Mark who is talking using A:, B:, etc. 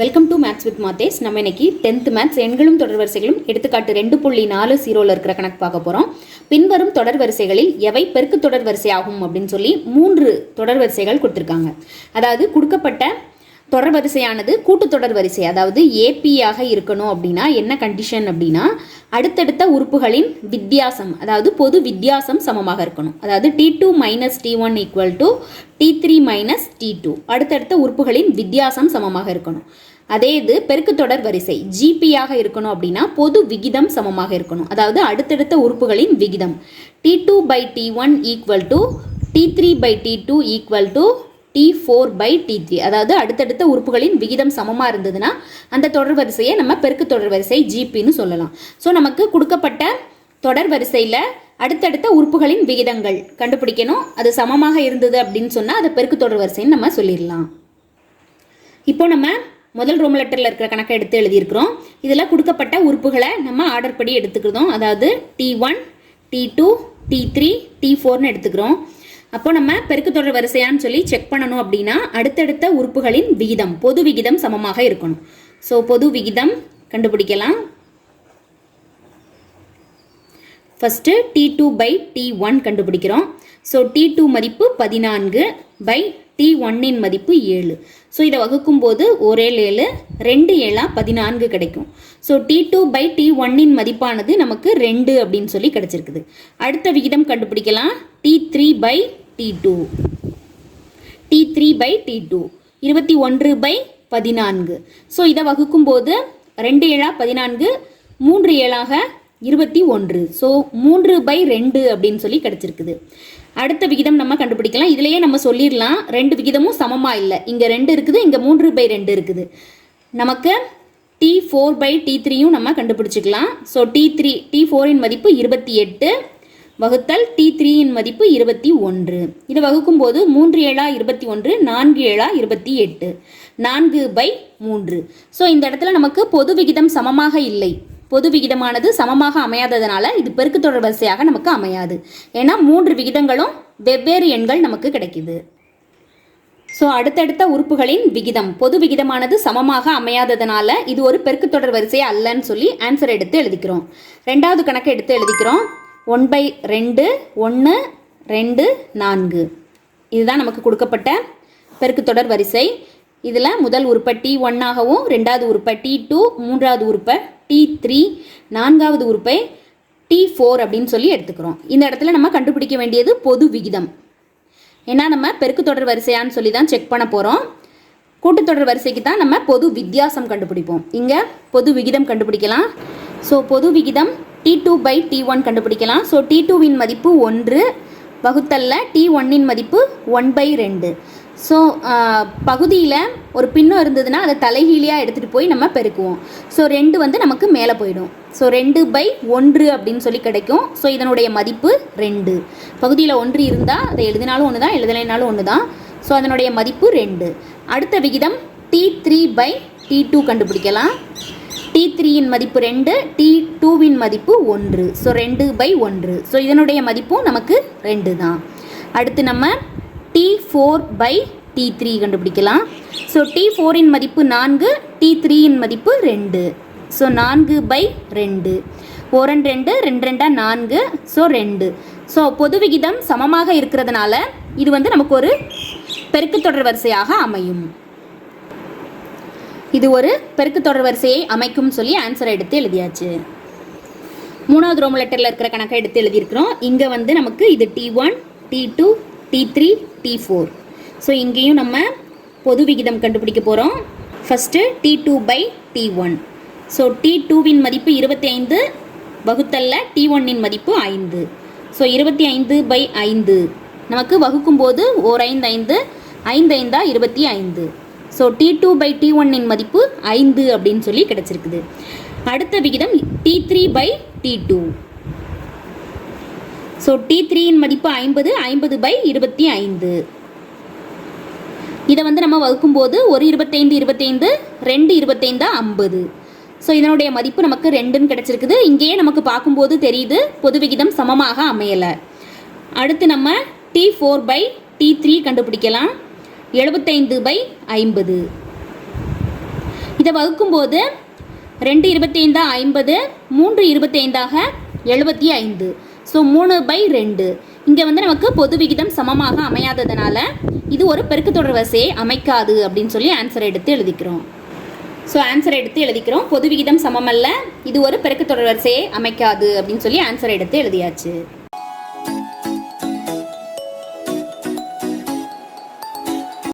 A: Welcome to maths with மாத்தேஸ் நம்ம இன்னைக்கு டென்த் மேத்ஸ் எண்களும் தொடர் வரிசைகளும் எடுத்துக்காட்டு ரெண்டு புள்ளி நாலு ஜீரோவில் இருக்கிற கணக்கு பார்க்க போகிறோம் பின்வரும் தொடர் வரிசைகளில் எவை பெருக்கு தொடர் வரிசை ஆகும் அப்படின்னு சொல்லி மூன்று தொடர் வரிசைகள் கொடுத்துருக்காங்க. அதாவது கொடுக்கப்பட்ட தொடர் வரிசையானது கூட்டுத்தொடர் வரிசை. அதாவது ஏபியாக இருக்கணும் அப்படின்னா என்ன கண்டிஷன் அப்படின்னா அடுத்தடுத்த உறுப்புகளின் வித்தியாசம் அதாவது பொது வித்தியாசம் சமமாக இருக்கணும். அதாவது T two minus T one equal to T three minus T two அடுத்தடுத்த உறுப்புகளின் வித்தியாசம் சமமாக இருக்கணும். அதே இது பெருக்குத்தொடர் வரிசை. ஜிபியாக இருக்கணும் அப்படின்னா பொது விகிதம் சமமாக இருக்கணும். அதாவது அடுத்தடுத்த உறுப்புகளின் விகிதம். T two by T one equal to T three by T two equal to T four by T three அதாவது அடுத்தடுத்த உறுப்புகளின் விகிதம் சமமாக இருந்ததுன்னா அந்த தொடர் வரிசையை நம்ம பெருக்கு தொடர் வரிசை ஜிபின்னு சொல்லலாம். ஸோ நமக்கு கொடுக்கப்பட்ட தொடர் வரிசையில் அடுத்தடுத்த உறுப்புகளின் விகிதங்கள் கண்டுபிடிக்கணும். அது சமமாக இருந்தது அப்படின்னு சொன்னால் அதை பெருக்கு தொடர் வரிசைன்னு நம்ம சொல்லிடலாம். இப்போ நம்ம முதல் ரோம் லெட்டரில் இருக்கிற கணக்கை எடுத்து எழுதியிருக்கிறோம். இதில் கொடுக்கப்பட்ட உறுப்புகளை நம்ம ஆர்டர் படி எடுத்துக்கிறோம். அதாவது T one T two T three T ஃபோர்னு எடுத்துக்கிறோம். அப்போ நம்ம பெருக்கு தொடர் வரிசையான்னு சொல்லி செக் பண்ணணும் அப்படின்னா அடுத்தடுத்த உறுப்புகளின் விகிதம் பொது விகிதம் சமமாக இருக்கணும். ஸோ பொது விகிதம் கண்டுபிடிக்கலாம். First T two by T one கண்டுபிடிக்கிறோம். ஸோ டி டூ மதிப்பு பதினான்கு பை டி ஒன்னின் மதிப்பு ஏழு. ஸோ இதை வகுக்கும் போது ஒரே ஏழு ரெண்டு ஏழா பதினான்கு கிடைக்கும். So T two by T ஒன்னின் மதிப்பானது நமக்கு ரெண்டு அப்படின்னு சொல்லி கிடச்சிருக்குது. அடுத்த விகிதம் கண்டுபிடிக்கலாம். T three by T two T three by T two இருபத்தி ஒன்று பை பதினான்கு. ஸோ இதை வகுக்கும் போது ரெண்டு ஏழா பதினான்கு மூன்று ஏழாக இருபத்தி ஒன்று. ஸோ மூன்று பை ரெண்டு அப்படின்னு சொல்லி கிடச்சிருக்குது. அடுத்த விகிதம் நம்ம கண்டுபிடிக்கலாம். இதுலேயே நம்ம சொல்லிடலாம் ரெண்டு விகிதமும் சமமாக இல்லை. இங்கே ரெண்டு இருக்குது இங்கே மூன்று பை ரெண்டு இருக்குது. நமக்கு டி ஃபோர் பை டி த்ரீயும் நம்ம கண்டுபிடிச்சிக்கலாம். ஸோ டி த்ரீ டி ஃபோரின் மதிப்பு இருபத்தி எட்டு வகுத்தல் டி த்ரீயின் மதிப்பு இருபத்தி ஒன்று. இதை வகுக்கும்போது மூன்று ஏழா இருபத்தி ஒன்று நான்கு ஏழா இருபத்தி எட்டு. நான்கு பை மூன்று. ஸோ இந்த இடத்துல நமக்கு பொது விகிதம் சமமாக இல்லை. பொது விகிதமானது சமமாக அமையாததுனால இது பெருக்கு தொடர் வரிசையாக நமக்கு அமையாது. ஏன்னா மூன்று விகிதங்களும் வெவ்வேறு எண்கள் நமக்கு கிடைக்குது. ஸோ அடுத்தடுத்த உறுப்புகளின் விகிதம் பொது விகிதமானது சமமாக அமையாததுனால இது ஒரு பெருக்கு தொடர் வரிசை அல்லன்னு சொல்லி ஆன்சர் எடுத்து எழுதிக்கிறோம். ரெண்டாவது கணக்கை எடுத்து எழுதிக்கிறோம். ஒன் பை ரெண்டு ஒன்று ரெண்டு நான்கு. இதுதான் நமக்கு கொடுக்கப்பட்ட பெருக்கு தொடர் வரிசை. இதில் முதல் உறுப்பை டி ஒன்னாகவும் ரெண்டாவது உறுப்பை டி டூ மூன்றாவது உறுப்பை டி த்ரீ நான்காவது உறுப்பை டி ஃபோர் அப்படின்னு சொல்லி எடுத்துக்கிறோம். இந்த இடத்துல நம்ம கண்டுபிடிக்க வேண்டியது பொது விகிதம். ஏன்னா நம்ம பெருக்கு தொடர் வரிசையான்னு சொல்லி தான் செக் பண்ண போகிறோம் கூட்டுத்தொடர் வரிசைக்கு தான் நம்ம பொது வித்தியாசம் கண்டுபிடிப்போம். இங்கே பொது விகிதம் கண்டுபிடிக்கலாம். ஸோ பொது விகிதம் T two by T one கண்டுபிடிக்கலாம். ஸோ டி டூவின் மதிப்பு ஒன்று வகுத்தல்ல டி ஒன்னின் மதிப்பு ஒன் பை ரெண்டு. ஸோ uh, பகுதியில் ஒரு பின்னம் இருந்ததுன்னா அதை தலைகீழியாக எடுத்துகிட்டு போய் நம்ம பெருக்குவோம். ஸோ ரெண்டு வந்து நமக்கு மேலே போயிடும். ஸோ ரெண்டு பை ஒன்று அப்படின்னு சொல்லி கிடைக்கும். ஸோ இதனுடைய மதிப்பு ரெண்டு. பகுதியில் ஒன்று இருந்தால் அதை எழுதினாலும் ஒன்று தான் எழுதலைனாலும் ஒன்று தான் ஸோ அதனுடைய மதிப்பு ரெண்டு. அடுத்த விகிதம் T three by T two கண்டுபிடிக்கலாம். டி த்ரீயின் மதிப்பு ரெண்டு டி டூவின் மதிப்பு ஒன்று. ஸோ ரெண்டு பை ஒன்று. ஸோ இதனுடைய மதிப்பும் நமக்கு ரெண்டு தான் அடுத்து நம்ம T four by T three கண்டுபிடிக்கலாம். ஸோ டி ஃபோரின் மதிப்பு நான்கு டி த்ரீயின் மதிப்பு ரெண்டு. ஸோ நான்கு பை ரெண்டு. ஓரன் ரெண்டு ரெண்டு ரெண்டாக நான்கு. ஸோ ரெண்டு. ஸோ பொது விகிதம் சமமாக இருக்கிறதுனால இது வந்து நமக்கு ஒரு பெருக்கு தொடர் வரிசையாக அமையும். இது ஒரு பெருக்கு தொடர் வரிசையை அமைக்கும் சொல்லி ஆன்சர் எடுத்து எழுதியாச்சு. மூணாவது ரோம் லெட்டரில் இருக்கிற கணக்கை எடுத்து எழுதியிருக்கிறோம். இங்கே வந்து நமக்கு இது T one T two T three T four so இங்கேயும் நம்ம பொது விகிதம் கண்டுபிடிக்க போகிறோம் first T two by T one so T டூவின் மதிப்பு இருபத்தி ஐந்து வகுத்தல்ல டி ஒன்னின் மதிப்பு ஐந்து. ஸோ இருபத்தி ஐந்து பை ஐந்து. நமக்கு வகுக்கும் போது ஓர் ஐந்து ஐந்து ஐந்து ஐந்தா இருபத்தி ஐந்து so T two by T ஒன்னின் மதிப்பு ஐந்து அப்படின்னு சொல்லி கிடச்சிருக்குது. அடுத்த விகிதம் T three by T two so T த்ரீயின் மதிப்பு ஐம்பது ஐம்பது பை இருபத்தி ஐந்து. இதை வந்து நம்ம வகுக்கும்போது ஒரு இருபத்தைந்து இருபத்தைந்து ரெண்டு இருபத்தைந்து ஐம்பது. ஸோ இதனுடைய மதிப்பு நமக்கு ரெண்டுன்னு கிடச்சிருக்குது. இங்கேயே நமக்கு பார்க்கும்போது தெரியுது பொது விகிதம் சமமாக அமையலை. அடுத்து நம்ம T four by T three கண்டுபிடிக்கலாம். எழுபத்தைந்து பை ஐம்பது. இதை வகுக்கும்போது ரெண்டு இருபத்தைந்தா ஐம்பது மூன்று இருபத்தைந்தாக எழுபத்தி ஐந்து. ஸோ மூணு பை ரெண்டு. இங்கே வந்து நமக்கு பொது விகிதம் சமமாக அமையாததுனால இது ஒரு பெருக்குத்தொடர் வரிசையை அமைக்காது அப்படின்னு சொல்லி ஆன்சர் எடுத்து எழுதிக்கிறோம். ஸோ ஆன்சர் எடுத்து எழுதிக்கிறோம். பொது விகிதம் சமமல்ல இது ஒரு பெருக்குத்தொடர் வரிசையை அமைக்காது அப்படின்னு சொல்லி ஆன்சர் எடுத்து எழுதியாச்சு.